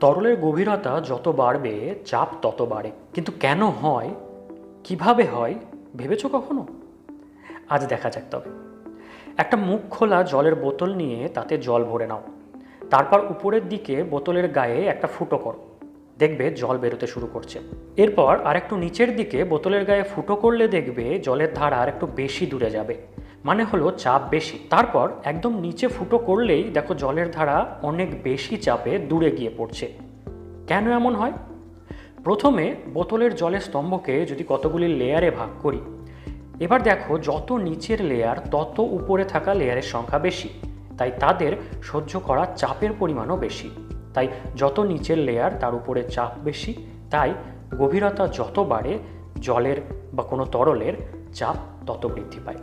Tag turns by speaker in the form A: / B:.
A: তরলের গভীরতা যত বাড়বে, চাপ তত বাড়ে। কিন্তু কেন হয়? কীভাবে হয়? ভেবেছো কখনো? আজ দেখা যাক তবে। একটা মুখ খোলা জলের বোতল নিয়ে তাতে জল ভরে নাও। তারপর উপরের দিকে বোতলের গায়ে একটা ফুটো করো। দেখবে জল বেরোতে শুরু করছে। এরপর আর একটু নিচের দিকে বোতলের গায়ে ফুটো করলে দেখবে জলের ধারা আর একটু বেশি দূরে যাবে। মানে হলো চাপ বেশি। তারপর একদম নিচে ফুটো করলেই দেখো জলের ধারা অনেক বেশি চাপে দূরে গিয়ে পড়ছে। কেন এমন হয়? প্রথমে বোতলের জলের স্তম্ভকে যদি কতগুলি লেয়ারে ভাগ করি, এবার দেখো যত নিচের লেয়ার তত উপরে থাকা লেয়ারের সংখ্যা বেশি, তাই তাদের সহ্য করা চাপের পরিমাণও বেশি। তাই যত নিচের লেয়ার তার উপরে চাপ বেশি, তাই গভীরতা যত বাড়ে, জলের বা কোনো তরলের চাপ তত বৃদ্ধি পায়।